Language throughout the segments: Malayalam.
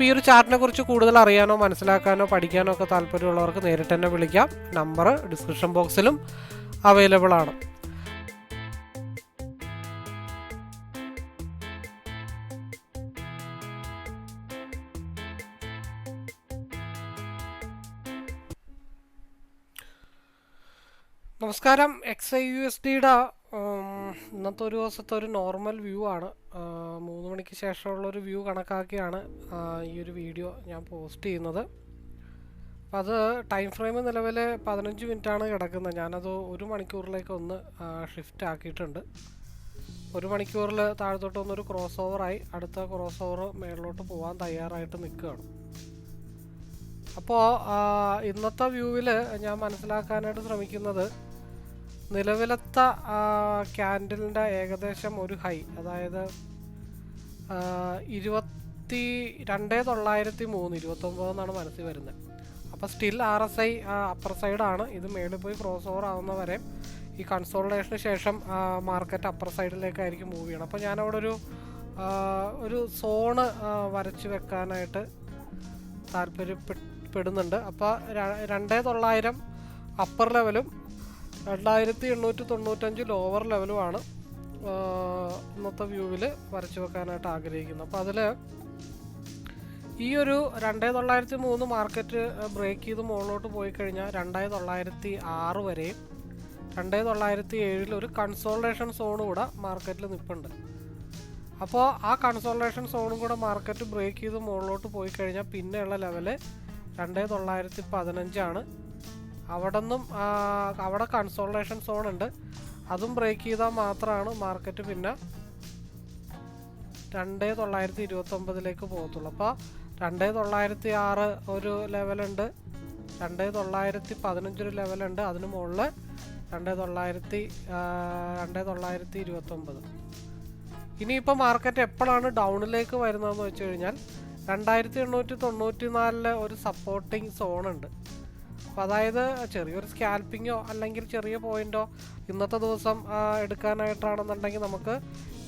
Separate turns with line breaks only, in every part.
അപ്പോൾ ഈ ഒരു ചാർട്ടിനെ കുറിച്ച് കൂടുതൽ അറിയാനോ മനസ്സിലാക്കാനോ പഠിക്കാനോ ഒക്കെ താല്പര്യമുള്ളവർക്ക് നേരിട്ട് തന്നെ വിളിക്കാം. നമ്പർ ഡിസ്ക്രിപ്ഷൻ ബോക്സിലും അവൈലബിൾ ആണ്. നമസ്കാരം. എക്സ് ഐ യു എസ് ഡിയുടെ ഇന്നത്തെ ഒരു ദിവസത്തെ ഒരു നോർമൽ വ്യൂ ആണ്. മൂന്ന് മണിക്ക് ശേഷമുള്ളൊരു വ്യൂ കണക്കാക്കിയാണ് ഈ ഒരു വീഡിയോ ഞാൻ പോസ്റ്റ് ചെയ്യുന്നത്. അപ്പം അത് ടൈം ഫ്രെയിം നിലവിൽ പതിനഞ്ച് മിനിറ്റാണ് കിടക്കുന്നത്. ഞാനത് ഒരു മണിക്കൂറിലേക്ക് ഒന്ന് ഷിഫ്റ്റ് ആക്കിയിട്ടുണ്ട്. ഒരു മണിക്കൂറിൽ താഴത്തോട്ട് ഒന്നൊരു ക്രോസ് ഓവറായി അടുത്ത ക്രോസ് ഓവർ മേളിലോട്ട് പോകാൻ തയ്യാറായിട്ട് നിൽക്കുകയാണ്. അപ്പോൾ ഇന്നത്തെ വ്യൂവിൽ ഞാൻ മനസ്സിലാക്കാനായിട്ട് ശ്രമിക്കുന്നത് നിലവിലത്തെ ക്യാൻഡിലിന്റെ ഏകദേശം ഒരു ഹൈ. അതായത് ഇരുപത്തി രണ്ടേ തൊള്ളായിരത്തി മൂന്ന് ഇരുപത്തൊമ്പത് എന്നാണ് മനസ്സിൽ വരുന്നത്. അപ്പോൾ still R S I upper സൈഡാണ് ഇത് മേളിൽ പോയി ക്രോസ് ഓവർ ആവുന്ന വരെ ഈ കൺസോൾട്ടേഷന് ശേഷം മാർക്കറ്റ് അപ്പർ സൈഡിലേക്കായിരിക്കും മൂവ് ചെയ്യണം. അപ്പോൾ ഞാനവിടെ ഒരു ഒരു സോണ് വരച്ച് വെക്കാനായിട്ട് താല്പര്യപ്പെടുന്നുണ്ട് അപ്പോൾ രണ്ടേ തൊള്ളായിരം അപ്പർ ലെവലും രണ്ടായിരത്തി എണ്ണൂറ്റി തൊണ്ണൂറ്റഞ്ച് ലോവർ ലെവലുമാണ് ഇന്നത്തെ വ്യൂവിൽ വരച്ചു വെക്കാനായിട്ട് ആഗ്രഹിക്കുന്നത്. അപ്പോൾ അതിൽ ഈ ഒരു രണ്ടേ തൊള്ളായിരത്തി മൂന്ന് മാർക്കറ്റ് ബ്രേക്ക് ചെയ്ത് മുകളിലോട്ട് പോയി കഴിഞ്ഞാൽ രണ്ടേ തൊള്ളായിരത്തി ആറ് വരെയും രണ്ടേ തൊള്ളായിരത്തി ഏഴിൽ ഒരു കൺസോൾട്ടേഷൻ സോൺ കൂടെ മാർക്കറ്റിൽ നിൽപ്പുണ്ട് അപ്പോൾ ആ കൺസോൾട്ടേഷൻ സോണും കൂടെ മാർക്കറ്റ് ബ്രേക്ക് ചെയ്ത് മുകളിലോട്ട് പോയി കഴിഞ്ഞാൽ പിന്നെയുള്ള ലെവൽ രണ്ടേ തൊള്ളായിരത്തി പതിനഞ്ചാണ് അവിടെ നിന്നും അവിടെ കൺസോൾട്ടേഷൻ സോൺ ഉണ്ട്. അതും ബ്രേക്ക് ചെയ്താൽ മാത്രമാണ് മാർക്കറ്റ് പിന്നെ രണ്ടേ തൊള്ളായിരത്തി ഇരുപത്തൊമ്പതിലേക്ക് പോകത്തുള്ളൂ. അപ്പോൾ രണ്ടേ തൊള്ളായിരത്തി ആറ് ഒരു ലെവലുണ്ട് രണ്ടേ തൊള്ളായിരത്തി പതിനഞ്ചൊരു ലെവലുണ്ട് അതിന് മുകളിൽ രണ്ടേ തൊള്ളായിരത്തി രണ്ട് തൊള്ളായിരത്തി ഇരുപത്തൊമ്പത്. ഇനിയിപ്പോൾ മാർക്കറ്റ് എപ്പോഴാണ് ഡൗണിലേക്ക് വരുന്നതെന്ന് വെച്ച് കഴിഞ്ഞാൽ രണ്ടായിരത്തി എണ്ണൂറ്റി തൊണ്ണൂറ്റി നാലിൽ ഒരു സപ്പോർട്ടിങ് സോൺ ഉണ്ട്. അപ്പോൾ അതായത് ചെറിയൊരു സ്കാൽപ്പിങ്ങോ അല്ലെങ്കിൽ ചെറിയ പോയിന്റോ ഇന്നത്തെ ദിവസം എടുക്കാനായിട്ടാണെന്നുണ്ടെങ്കിൽ നമുക്ക്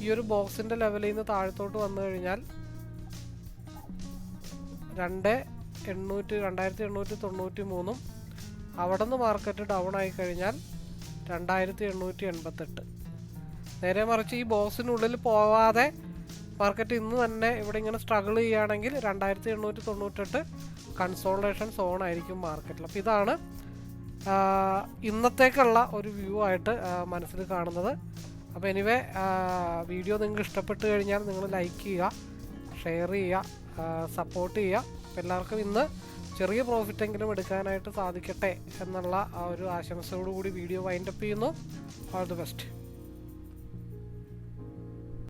ഈ ഒരു ബോക്സിന്റെ ലെവലിൽ നിന്ന് താഴത്തോട്ട് വന്നു കഴിഞ്ഞാൽ രണ്ട് എണ്ണൂറ്റി രണ്ടായിരത്തി എണ്ണൂറ്റി തൊണ്ണൂറ്റി മൂന്നും അവിടെ നിന്ന് മാർക്കറ്റ് ഡൗൺ ആയി കഴിഞ്ഞാൽ രണ്ടായിരത്തി എണ്ണൂറ്റി എൺപത്തെട്ട്. നേരെ മറിച്ച് ഈ ബോക്സിനുള്ളിൽ പോവാതെ മാർക്കറ്റ് ഇന്ന് തന്നെ ഇവിടെ ഇങ്ങനെ സ്ട്രഗിൾ ചെയ്യുകയാണെങ്കിൽ രണ്ടായിരത്തി എണ്ണൂറ്റി തൊണ്ണൂറ്റെട്ട് കൺസോൾട്ടേഷൻ സോൺ ആയിരിക്കും മാർക്കറ്റിൽ അപ്പോൾ ഇതാണ് ഇന്നത്തേക്കുള്ള ഒരു വ്യൂ ആയിട്ട് മനസ്സിൽ കാണുന്നത്. അപ്പോൾ എനിവേ വീഡിയോ നിങ്ങൾക്ക് ഇഷ്ടപ്പെട്ട് കഴിഞ്ഞാൽ നിങ്ങൾ ലൈക്ക് ചെയ്യുക ഷെയർ ചെയ്യുക സപ്പോർട്ട് ചെയ്യുക. എല്ലാവർക്കും ഇന്ന് ചെറിയ പ്രോഫിറ്റെങ്കിലും എടുക്കാനായിട്ട് സാധിക്കട്ടെ എന്നുള്ള ആ ഒരു ആശംസയോടുകൂടി വീഡിയോ വൈൻഡപ്പ് ചെയ്യുന്നു. All the best